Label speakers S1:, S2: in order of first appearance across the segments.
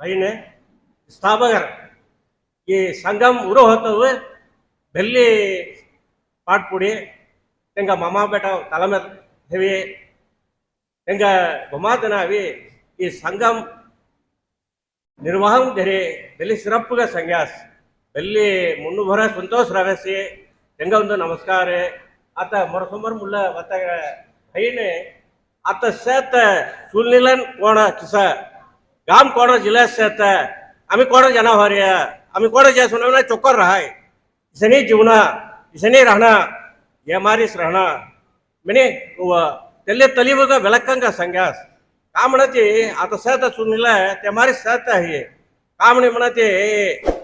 S1: भाईने स्थापकर ಈ ಸಂಗಮ್ ಉರು ಹೋತವು ಬೆಲ್ಲಿ ಪಾಟ್ಪುಡಿ ತೆಂಗ ಮಮಾ ಬೇಟ ತಲಮ ಹೆವಿ ತೆಂಗ ಗುಮಾತನಾವಿ ಈ ಸಂಗಮ್ ನಿರ್ವಹಣೆ ಧರೆ ಬೆಲ್ಲಿ ಸಿರಪ್ಪುಗ ಸಂಗ್ಯಾಸ್ ಬೆಲ್ಲಿ ಮುನ್ನು ಭರ ಸಂತೋಷ ರವಸಿ ತೆಂಗ ಒಂದು ನಮಸ್ಕಾರ ಆತ ಮೊರಸೊಮರ್ ಮುಲ್ಲ ವತ್ತ ಭೈನೆ ಆತ ಸೇತ ಸುಲ್ನಿಲನ್ ಕೋಣ ಕಿಸ రామ్ కోడ शेत आहे आम्ही कोण जनावर आहे आम्ही कोण जे सुनावना चोकर राहाय इसने जीवना इसने राहणा येमारीस राहणा म्हणे त्याले तली बघा विलक्कंग संघास। का म्हणते आता सहज सुनील ते मारी सहज आहे का म्हणे म्हणते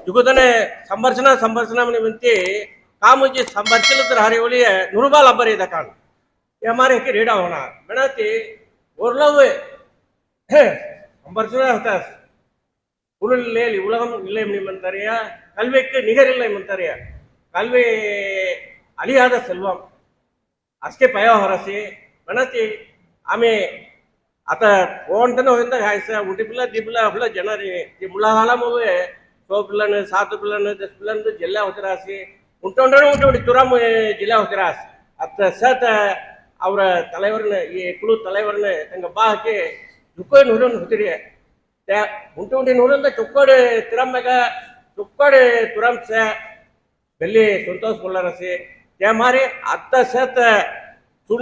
S1: जुगदने संभाषणा संभाषणा म्हणे म्हणते का म्हणजे संभाषण तर हरे ओली आहे नुरुबा लाभर येत कान त्या मारे रेडा होणार म्हणते ओरलावे ಪರಿಶುದ್ಧ உருளில் உலகம் இல்லை மந்தறையா கல்விக்கு நிகரில்லை மந்தறையா கல்வி அழியாத செல்வம் ಅಷ್ಟೇ ಪಯ ಹೊರಸಿ ಮನತಿ ಆಮೆ ಆತ ಓಣ್ತನ ಹೋಯ್ತಾಗ ಹಾಯ್ಸ ಉಂಟಿ ಪಿಲ್ಲ ದಿಬ್ಲ ಹಬ್ಲ ಜನ ರೀ ದಿಬ್ಲಾಲ ಮುವೆ ಸೋ ಪಿಲ್ಲನ ಸಾತು ಪಿಲ್ಲನ ದಸ್ ಪಿಲ್ಲನ ಜಿಲ್ಲೆ ಹೋಗ್ತಿರ ಹಾಸಿ ಉಂಟೊಂಡನ ಉಂಟು ಉಂಟು ತುರಾಮ್ ಜಿಲ್ಲೆ ಹೋಗ್ತಿರ ಹಾಸಿ ಅತ್ತ ಸತ ಅವರ தலைவர்னு குழு தலைவர்னு தங்க பாக்கி चुका नूरन उतरिए उंटे नूरन चुका तिरम चुका तुरा से बिल्ली सतोष पुलासी मारे अत सत सून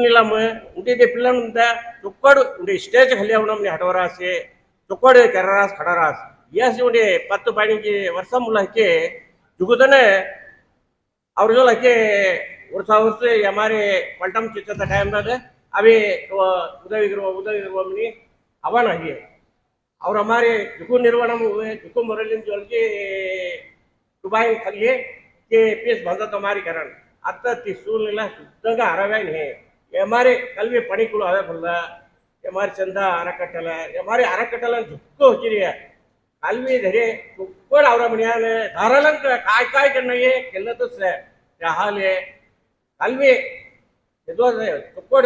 S1: उठे पिल चुका उठे स्टेज कल्याण हटवरासी चुका कर्रास खड़रास यासी उठे पत् पी वर्ष मुलाके चुकने और जो लगे वर्ष वर्ष ये मारे पलटम चिच्चा टाइम अभी उदय उदय मिली हवन है ये और हमारे जुकू निर्वणम हुए जुकू मुरलिम जल के डुबाई खल्ले के पेश भगत हमारी करण आता त्रिशूलला शुद्ध का हरावैन है ये हमारे कल भी पणी कुल हवे फल्ला ये हमारे चंदा अरकटल ये हमारे अरकटल झुक्को हो चिरी है कल भी धरे कोण आवरा मनिया ने धारालंक काय काय करना ये केलतच है हाल है कल भी ये दो कोड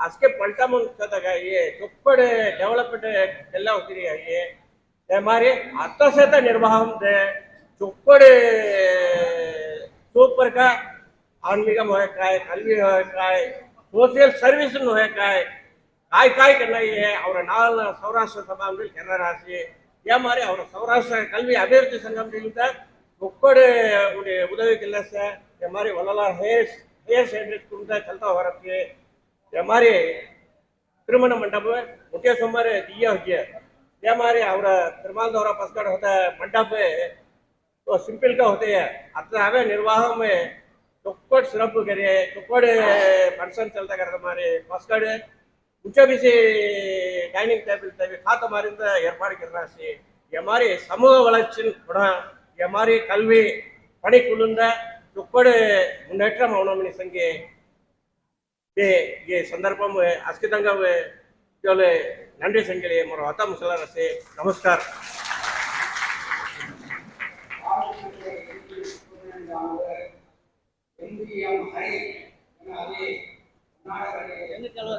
S1: ಅಷ್ಟೇ ಫಲಿತಾಂಶ ತಗಾಗಿ ತುಪ್ಪಡೆ ಡೆವಲಪ್ಮೆಂಟ್ ಎಲ್ಲ ಹೋಗ್ತೀರಿ ಆಗಿ ಮಾರಿ ಅರ್ಥಶಾಸ್ತ್ರ ನಿರ್ವಾಹಂತೆ ತುಪ್ಪಡೆ ಸೂಪರ್ ಕಾ ಆನ್ಮಿಕ ಹೋಯಕಾಯ್ ಕಲ್ವಿ ಹೋಯಕಾಯ್ ಸೋಷಿಯಲ್ ಸರ್ವಿಸ್ ಹೋಯಕಾಯ್ ಕಾಯ್ ಕಾಯ್ ಕನ್ನಯ್ಯ ಅವರ ನಾಲ್ನ ಸೌರಾಷ್ಟ್ರ ಸಭಾಂಗದಲ್ಲಿ ಕೆಲ ರಾಶಿ ஏ மாதிரி அவர் சௌராஷ்டிர கல்வி அபிவிருத்தி சங்கம் ஒக்கோடு உடைய உதவி கில்லஸை இந்த மாதிரி வள்ளலார் ஹேர் ஹேர் சேர்ந்து தான் கல்தா வரத்து இது மாதிரி திருமண મંડપ મોટા સોમવારે દિયા હજે તે મારે આવડા ધર્માલ દ્વારા પસકાડ હોતા મંડપ તો સિમ્પલ કા હોતે અત્યારે આવે નિર્વાહમાં ચોક્કડ સિરપ કરીએ ચોક્કડ ફંક્શન ચાલતા કરે તમારે પસકાડ ઊંચા બીસી டைனிங் டேபிள் தேவை காத்த மாதிரி இந்த ஏற்பாடு கிராசி என் மாதிரி சமூக வளர்ச்சின்னு படம் என் மாதிரி கல்வி பணிக்குழுந்த சொக்கோடு முன்னேற்றம் அவனமணி சங்கே ఈ సందర్భం అస్కితంగా నండి సంఖ్యలే మరో అత ముసలారసే నమస్కారం ఎన్నికలు